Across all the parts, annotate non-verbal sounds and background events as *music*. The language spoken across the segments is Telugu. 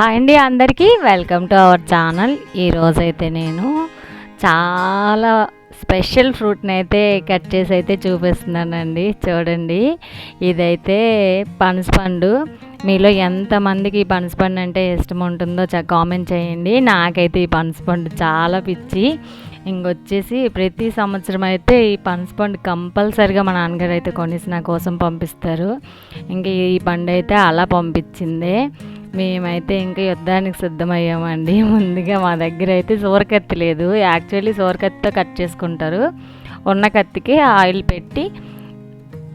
హాయ్ అండి అందరికీ. వెల్కమ్ టు అవర్ ఛానల్ ఈరోజైతే నేను చాలా స్పెషల్ ఫ్రూట్ని అయితే కట్ చేసి అయితే చూపిస్తున్నానండి. చూడండి. ఇదైతే పనసపండు మీలో ఎంతమందికి ఈ పనసపండు అంటే ఇష్టం ఉంటుందో కామెంట్ చేయండి. నాకైతే ఈ పనసపండు చాలా పిచ్చి. ఇంకొచ్చేసి ప్రతి సంవత్సరం అయితే ఈ పనసపండు కంపల్సరిగా మా నాన్నగారు అయితే కొనేసి నా కోసం పంపిస్తారు. ఇంకా ఈ పండు అయితే అలా పంపించిందే. మేమైతే ఇంకా యుద్ధానికి సిద్ధమయ్యామండి. *laughs* ముందుగా మా దగ్గర అయితే సోరకత్తి లేదు. యాక్చువల్లీ సోరకత్తితో కట్ చేసుకుంటారు. ఉన్న కత్తికి ఆయిల్ పెట్టి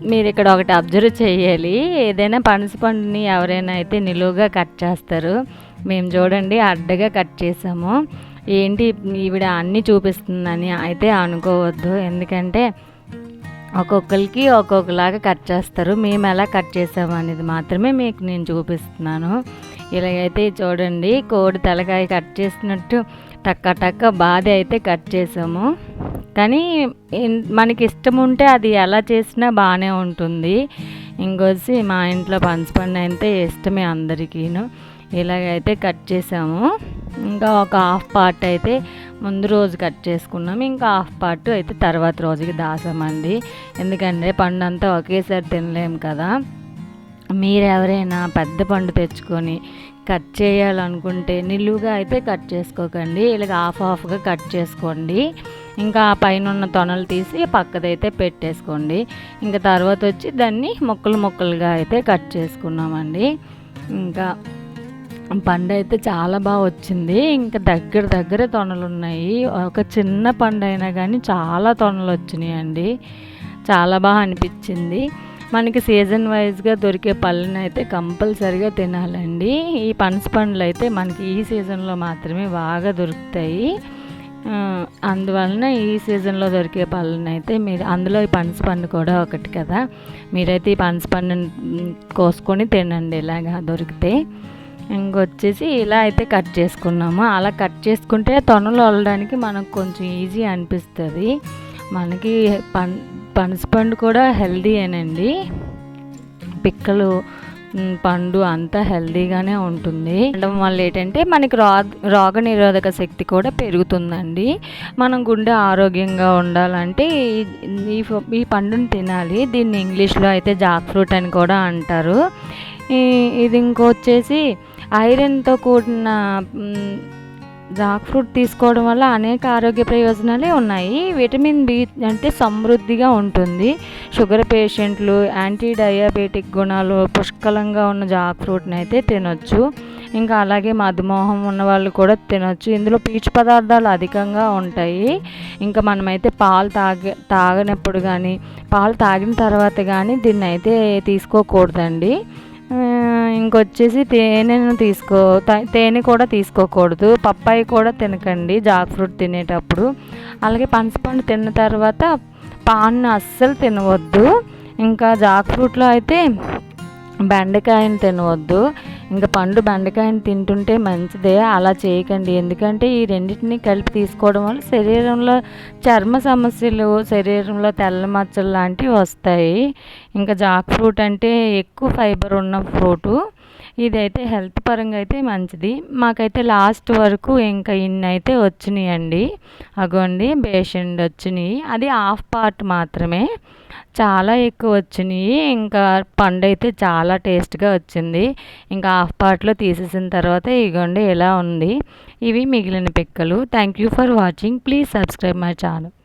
మీరు ఇక్కడ ఒకటి అబ్జర్వ్ చేయాలి. ఏదైనా పనసపండుని ఎవరైనా అయితే నిలువుగా కట్ చేస్తారు. మేము చూడండి అడ్డగా కట్ చేసాము. ఏంటి ఈవిడ అన్నీ చూపిస్తుందని అయితే అనుకోవద్దు. ఎందుకంటే ఒక్కొక్కరికి ఒక్కొక్కలాగా కట్ చేస్తారు. మేము ఎలా కట్ చేసాము అనేది మాత్రమే మీకు నేను చూపిస్తున్నాను. ఇలాగైతే చూడండి కోడి తలకాయ కట్ చేసినట్టు టక్క టక్క బాధ అయితే కట్ చేసాము. కానీ మనకి ఇష్టం ఉంటే అది ఎలా చేసినా బాగానే ఉంటుంది. ఇంకొచ్చి మా ఇంట్లో పంచపండు అయితే ఇష్టమే అందరికీను. ఇలాగైతే కట్ చేసాము. ఇంకా ఒక హాఫ్ పార్ట్ అయితే ముందు రోజు కట్ చేసుకున్నాం ఇంకా హాఫ్ పార్ట్ అయితే తర్వాత రోజుకి దాసామండి. ఎందుకంటే పండు అంతా ఒకేసారి తినలేము కదా. మీరెవరైనా పెద్ద పండు తెచ్చుకొని కట్ చేయాలనుకుంటే నిలువుగా అయితే కట్ చేసుకోకండి. ఇలాగ హాఫ్ హాఫ్గా కట్ చేసుకోండి. ఇంకా పైన ఉన్న తొనలు తీసి పక్కదైతే పెట్టేసుకోండి. ఇంకా తర్వాత వచ్చి దాన్ని ముక్కలు ముక్కలుగా అయితే కట్ చేసుకున్నామండి. ఇంకా పండు అయితే చాలా బాగా వచ్చింది. ఇంకా దగ్గర దగ్గర తొనలు ఉన్నాయి ఒక చిన్న పండు అయినా కానీ చాలా తొనలు వచ్చినాయండి చాలా బాగా అనిపించింది మనకి సీజన్ వైజ్గా దొరికే పళ్ళని అయితే కంపల్సరిగా తినాలండి. ఈ పనస పండ్లు అయితే మనకి ఈ సీజన్లో మాత్రమే బాగా దొరుకుతాయి. అందువలన ఈ సీజన్లో దొరికే పళ్ళని అయితే మీరు అందులో ఈ పనస పండు కూడా ఒకటి కదా. మీరైతే ఈ పనస పండుని కోసుకొని తినండి ఇలాగా దొరికితే. ఇంకొచ్చేసి ఇలా అయితే కట్ చేసుకున్నాము. అలా కట్ చేసుకుంటే తొనలు వెళ్ళడానికి మనకు కొంచెం ఈజీ అనిపిస్తుంది. మనకి పన్ పనసపండు కూడా హెల్దీయేనండి పిక్కలు పండు అంతా హెల్దీగానే ఉంటుంది. ఉండడం వల్ల ఏంటంటే మనకి రా రోగ నిరోధక శక్తి కూడా పెరుగుతుందండి. మనం గుండె ఆరోగ్యంగా ఉండాలంటే ఈ ఈ పండుని తినాలి. దీన్ని ఇంగ్లీష్లో అయితే జాక్ ఫ్రూట్ అని కూడా అంటారు. ఇది ఇంకొచ్చేసి ఐరన్తో కూడిన జాక్ ఫ్రూట్ తీసుకోవడం వల్ల అనేక ఆరోగ్య ప్రయోజనాలే ఉన్నాయి. విటమిన్ బి అంటే సమృద్ధిగా ఉంటుంది. షుగర్ పేషెంట్లు యాంటీ డయాబెటిక్ గుణాలు పుష్కలంగా ఉన్న జాక్ ఫ్రూట్ని అయితే తినొచ్చు. ఇంకా అలాగే మధుమోహం ఉన్న వాళ్ళు కూడా తినొచ్చు. ఇందులో పీచు పదార్థాలు అధికంగా ఉంటాయి. ఇంకా మనమైతే పాలు తాగే తాగినప్పుడు కానీ పాలు తాగిన తర్వాత కానీ దీన్ని అయితే తీసుకోకూడదండి. ఇంకొచ్చేసి తేనెను తీసుకో తేనె కూడా తీసుకోకూడదు. పప్పాయి కూడా తినకండి జాక్ ఫ్రూట్ తినేటప్పుడు. అలాగే పనసపండు తిన్న తర్వాత పాన్ను అస్సలు తినవద్దు. ఇంకా జాక్ ఫ్రూట్లో అయితే బెండకాయని తినవద్దు. ఇంకా పండు బెండకాయని తింటుంటే మంచిదే. అలా చేయకండి. ఎందుకంటే ఈ రెండింటిని కలిపి తీసుకోవడం వల్ల శరీరంలో చర్మ సమస్యలు శరీరంలో తెల్ల మచ్చలు లాంటివి వస్తాయి. ఇంకా జాక్ ఫ్రూట్ అంటే ఎక్కువ ఫైబర్ ఉన్న ఫ్రూటు. ఇదైతే హెల్త్ పరంగా అయితే మంచిది. మాకైతే లాస్ట్ వరకు ఇంకా ఇన్ని అయితే వచ్చినాయి అండి అగోండి బేషండ్ వచ్చినాయి. అది హాఫ్ పార్ట్ మాత్రమే. చాలా ఎక్కువ వచ్చినాయి. ఇంకా పండు అయితే చాలా టేస్ట్గా వచ్చింది. ఇంకా హాఫ్ పార్ట్లో తీసేసిన తర్వాత ఇగోండి ఎలా ఉంది? ఇవి మిగిలిన పిక్కలు. Thank you for watching. Please subscribe my channel.